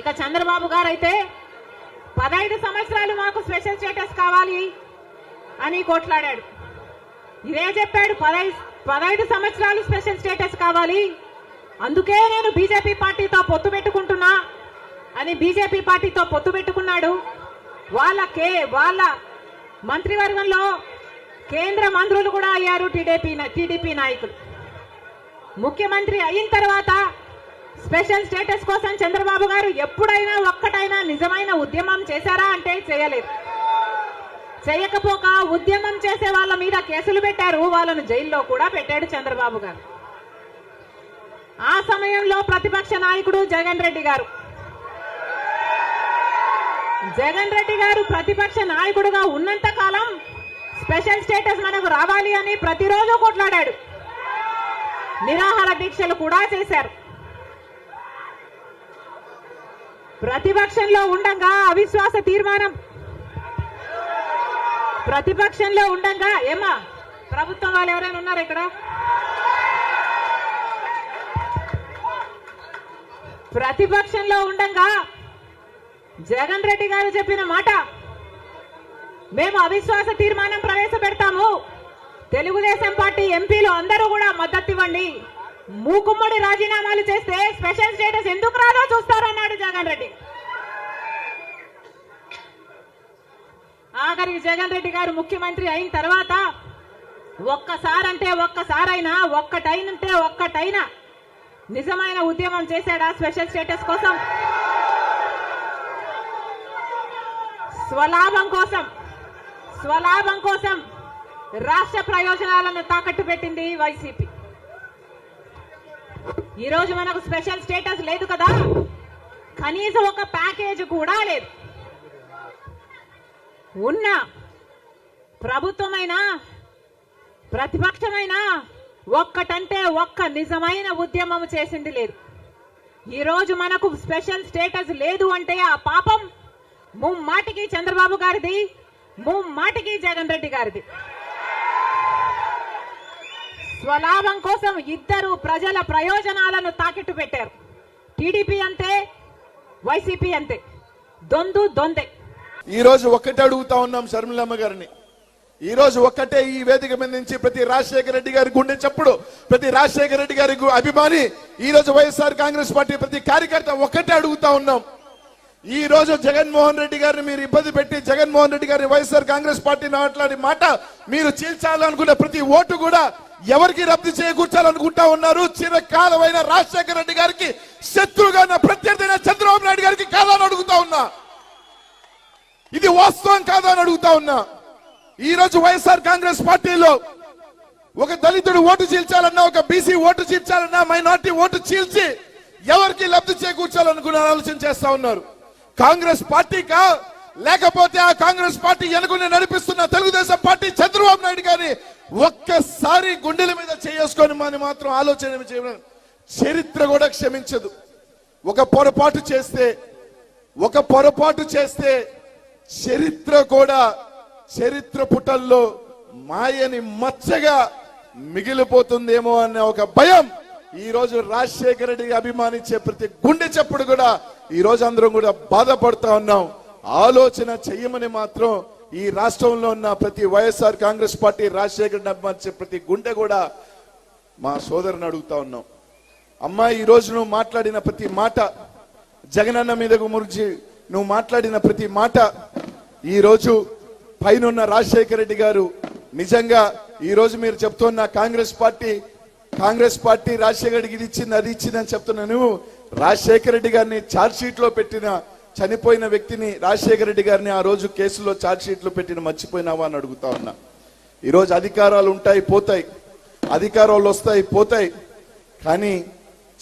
ఇక చంద్రబాబు గారు అయితే పదహైదు సంవత్సరాలు మాకు స్పెషల్ స్టేటస్ కావాలి అని కొట్లాడాడు. ఇదే చెప్పాడు పదహైదు పదహైదు సంవత్సరాలు స్పెషల్ స్టేటస్ కావాలి. అందుకే నేను బీజేపీ పార్టీతో పొత్తు పెట్టుకుంటున్నా అని బీజేపీ పార్టీతో పొత్తు పెట్టుకున్నాడు. వాళ్ళ కే వాళ్ళ మంత్రివర్గంలో కేంద్ర మంత్రులు కూడా అయ్యారు టీడీపీ టీడీపీ నాయకులు. ముఖ్యమంత్రి అయిన తర్వాత స్పెషల్ స్టేటస్ కోసం చంద్రబాబు గారు ఎప్పుడైనా ఒక్కటైనా నిజమైన ఉద్యమం చేశారా అంటే చేయలేదు. చేయకపోక ఉద్యమం చేసే వాళ్ళ మీద కేసులు పెట్టారు వాళ్ళను జైల్లో కూడా పెట్టాడు చంద్రబాబు గారు. ఆ సమయంలో ప్రతిపక్ష నాయకుడు జగన్ రెడ్డి గారు. జగన్ రెడ్డి గారు ప్రతిపక్ష నాయకుడుగా ఉన్నంత కాలం స్పెషల్ స్టేటస్ మనకు రావాలి అని ప్రతిరోజు కొట్లాడాడు. నిరాహార దీక్షలు కూడా చేశారు. ప్రతిపక్షంలో ఉండగా అవిశ్వాస తీర్మానం. ప్రతిపక్షంలో ఉండగా ఏమా ప్రభుత్వం వాళ్ళు ఎవరైనా ఉన్నారు ఇక్కడ? ప్రతిపక్షంలో ఉండగా జగన్ రెడ్డి గారు చెప్పిన మాట మేము అవిశ్వాస తీర్మానం ప్రవేశపెడతాము. తెలుగుదేశం పార్టీ ఎంపీలు అందరూ కూడా మద్దతు ఇవ్వండి. మూకుమ్మడి రాజీనామాలు చేస్తే స్పెషల్ స్టేటస్ ఎందుకు రాదో చూస్తారన్నాడు జగన్ రెడ్డి. ఆఖరికి జగన్ రెడ్డి గారు ముఖ్యమంత్రి అయిన తర్వాత ఒక్కసారంటే ఒక్కసారైనా ఒక్కటైనంటే ఒక్కటైనా నిజమైన ఉద్యమం చేశాడా స్పెషల్ స్టేటస్ కోసం? స్వలాభం కోసం స్వలాభం కోసం రాష్ట్ర ప్రయోజనాలను తాకట్టు పెట్టింది వైసీపీ. ఈ రోజు మనకు స్పెషల్ స్టేటస్ లేదు కదా. కనీసం ఒక ప్యాకేజ్ కూడా లేదు. ఉన్న ప్రభుత్వమైనా ప్రతిపక్షమైనా ఒక్కటంటే ఒక్క నిజమైన ఉద్యమం చేసింది లేదు. ఈ రోజు మనకు స్పెషల్ స్టేటస్ లేదు అంటే ఆ పాపం ముమ్మాటికి చంద్రబాబు గారిది ముమ్మాటికి జగన్ రెడ్డి గారిది. స్వలాభం కోసం ఇద్దరు ప్రజల ప్రయోజనాలను తాకెట్టు పెట్టారు. టీడీపీ అంతే వైసీపీ అంతే. దొందు దొందే. ఈ రోజు ఒక్కటే అడుగుతా ఉన్నాం శర్మిలమ్మ గారిని. ఈ రోజు ఒక్కటే ఈ వేదిక మీద నుంచి ప్రతి రాజశేఖర రెడ్డి గారి గుండె చప్పుడు ప్రతి రాజశేఖర రెడ్డి గారి అభిమాని ఈ రోజు వైఎస్ఆర్ కాంగ్రెస్ పార్టీ ప్రతి కార్యకర్త ఒక్కటే అడుగుతా ఉన్నాం. ఈ రోజు జగన్మోహన్ రెడ్డి గారిని మీరు ఇబ్బంది పెట్టి జగన్మోహన్ రెడ్డి గారిని వైఎస్ఆర్ కాంగ్రెస్ పార్టీ మాట్లాడి మాట మీరు చీల్చాలనుకున్న ప్రతి ఓటు కూడా ఎవరికి రద్దు చేకూర్చాలనుకుంటా ఉన్నారు? చిరకాలమైన రాజశేఖర రెడ్డి గారికి శత్రువుగా ఉన్న ప్రత్యర్థి చంద్రబాబు నాయుడు గారికి కాదని అడుగుతా ఉన్నా. ఇది వాస్తవం కాదని అడుగుతా ఉన్నా. ఈ రోజు వైఎస్ఆర్ కాంగ్రెస్ పార్టీలో ఒక దళితుడు ఓటు చీల్చాలన్నా ఒక బీసీ ఓటు చీల్చాలన్నా మైనార్టీ ఓటు చీల్చి ఎవరికి లబ్ధి చేకూర్చాలనుకున్న ఆలోచన చేస్తా ఉన్నారు. కాంగ్రెస్ పార్టీకా? లేకపోతే ఆ కాంగ్రెస్ పార్టీ వెనుకుని నడిపిస్తున్న తెలుగుదేశం పార్టీ చంద్రబాబు నాయుడు గారి ఒక్కసారి గుండెల మీద చేసుకొని మనం మాత్రం ఆలోచన చేయడం చరిత్ర కూడా క్షమించదు. ఒక పొరపాటు చేస్తే ఒక పొరపాటు చేస్తే చరిత్ర కూడా చరిత్ర పుటల్లో మాయని మచ్చగా మిగిలిపోతుందేమో అనే ఒక భయం ఈ రోజు రాజశేఖర రెడ్డి అభిమానించే ప్రతి గుండె చప్పుడు కూడా ఈ రోజు అందరం కూడా బాధపడుతూ ఉన్నాం. ఆలోచన చెయ్యమని మాత్రం ఈ రాష్ట్రంలో ఉన్న ప్రతి వైఎస్ఆర్ కాంగ్రెస్ పార్టీ రాజశేఖర రెడ్డి అభిమానించే ప్రతి గుండె కూడా మా సోదరుని అడుగుతా ఉన్నాం. అమ్మా ఈ రోజు నువ్వు మాట్లాడిన ప్రతి మాట జగనన్న మీద గురించి నువ్వు మాట్లాడిన ప్రతి మాట ఈరోజు రోజు పైనున్న రాజశేఖర రెడ్డి గారు నిజంగా ఈరోజు మీరు చెప్తున్న కాంగ్రెస్ పార్టీ కాంగ్రెస్ పార్టీ రాజశేఖర రెడ్డికి ఇది ఇచ్చింది అది ఇచ్చింది అని చెప్తున్నా నువ్వు రాజశేఖర రెడ్డి గారిని ఛార్జ్ షీట్లో పెట్టిన చనిపోయిన వ్యక్తిని రాజశేఖర రెడ్డి గారిని ఆ రోజు కేసులో ఛార్జ్షీట్లు పెట్టిన మర్చిపోయినావా అని అడుగుతా ఉన్నా. ఈరోజు అధికారాలు ఉంటాయి పోతాయి. అధికారాలు వస్తాయి పోతాయి. కానీ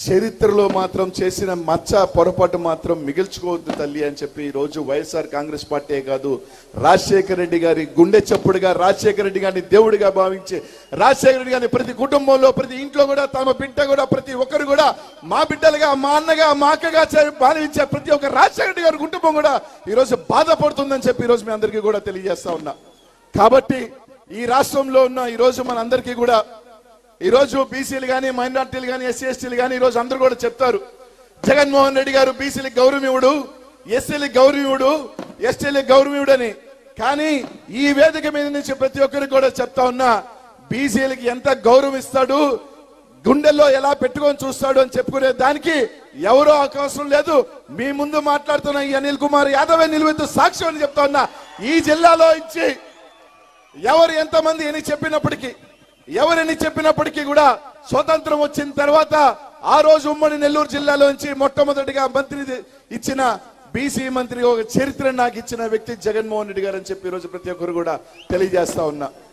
చరిత్రలో మాత్రం చేసిన మచ్చ పొరపాటు మాత్రం మిగిల్చుకోవద్దు తల్లి అని చెప్పి రోజు వైఎస్ఆర్ కాంగ్రెస్ పార్టీ కాదు రాజశేఖర రెడ్డి గారి గుండె చప్పుడుగా రాజశేఖర రెడ్డి గారిని దేవుడిగా భావించి రాజశేఖర రెడ్డి గారిని ప్రతి కుటుంబంలో ప్రతి ఇంట్లో కూడా తమ బిడ్డ కూడా ప్రతి ఒక్కరు కూడా మా బిడ్డలుగా మా అన్నగా మా అక్కగా భావించే ప్రతి ఒక్క రాజశేఖర రెడ్డి గారి కుటుంబం కూడా ఈరోజు బాధపడుతుందని చెప్పి ఈరోజు మీ అందరికీ కూడా తెలియజేస్తా ఉన్నా. కాబట్టి ఈ రాష్ట్రంలో ఉన్న ఈరోజు మనందరికీ కూడా ఈరోజు బీసీలు కానీ మైనార్టీలు కానీ ఎస్సీ ఎస్టీలు కానీ ఈరోజు రోజు అందరూ కూడా చెప్తారు. జగన్మోహన్ రెడ్డి గారు బీసీలకు గౌరవమివుడు ఎస్సీలకు గౌరవమివుడు ఎస్టీలకు గౌరవమివుడు అని కానీ ఈ వేదిక మీద నుంచి ప్రతి ఒక్కరికి కూడా చెప్తా ఉన్నా బీసీలకి ఎంత గౌరవం ఇస్తాడు గుండెల్లో ఎలా పెట్టుకొని చూస్తాడు అని చెప్పుకునే దానికి ఎవరో అవకాశం లేదు. మీ ముందు మాట్లాడుతున్న ఈ అనిల్ కుమార్ యాదవే నిలువెత్తు సాక్ష్యం అని చెప్తా ఉన్నా. ఈ జిల్లాలో ఇచ్చి ఎవరు ఎంతమంది అని చెప్పినప్పటికీ ఎవరని చెప్పినప్పటికీ కూడా స్వతంత్రం వచ్చిన తర్వాత ఆ రోజు ఉమ్మడి నెల్లూరు జిల్లాలోంచి మొట్టమొదటిగా మంత్రి ఇచ్చిన బీసీ మంత్రి ఒక చరిత్ర నాకు ఇచ్చిన వ్యక్తి జగన్మోహన్ రెడ్డి గారు అని చెప్పి ఈరోజు రోజు ప్రతి ఒక్కరు కూడా తెలియజేస్తా ఉన్నా.